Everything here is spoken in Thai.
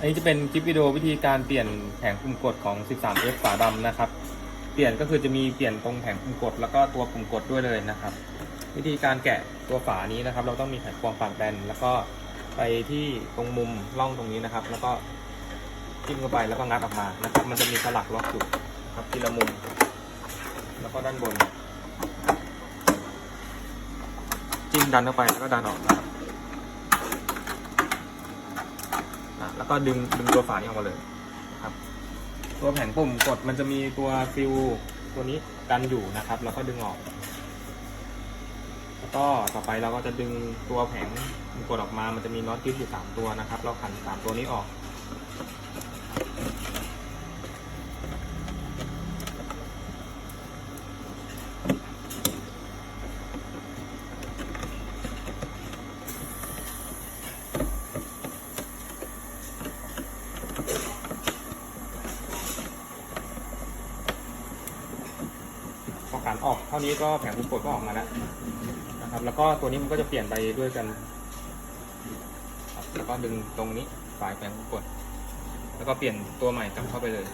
อันนี้จะเป็นคลิปวิดีโอวิธีการเปลี่ยนแผงปุ่มกดของ 13F ฝาดำนะครับ เปลี่ยนก็คือจะมีเปลี่ยนตรงแผงปุ่มกดแล้วก็ตัวปุ่มกดด้วยเลยนะครับ วิธีการแกะตัวฝานี้นะครับ เราต้องมีไขควงปากแบนแล้วก็ไปที่ตรงมุมร่องตรงนี้นะครับ แล้วก็จิ้มเข้าไปแล้วก็งัดออกมานะครับ มันจะมีสลักล็อกอยู่ครับทีละมุม แล้วก็ด้านบน จิ้มดันเข้าไปแล้วก็ดันออกนะครับอะ แล้วก็ดึงดึงตัวฝานี้ออกมาเลยครับ ตัวแผงปุ่มกดมันจะมีตัวฟิวตัวนี้กันอยู่นะครับ แล้วก็ดึงออก แล้วก็ต่อไปเราก็จะดึงตัวแผงกดออกมา มันจะมีน็อตยึดอยู่สามตัวนะครับ เราขันสามตัวนี้ออก ขอขันออกเท่านี้ก็แผงคุมกดก็ออกมาแล้วนะครับ แล้วก็ตัวนี้มันก็จะเปลี่ยนไปด้วยกันแล้วก็ดึงตรงนี้สายแผงคุมกด แล้วก็เปลี่ยนตัวใหม่กลับเข้าไปเลย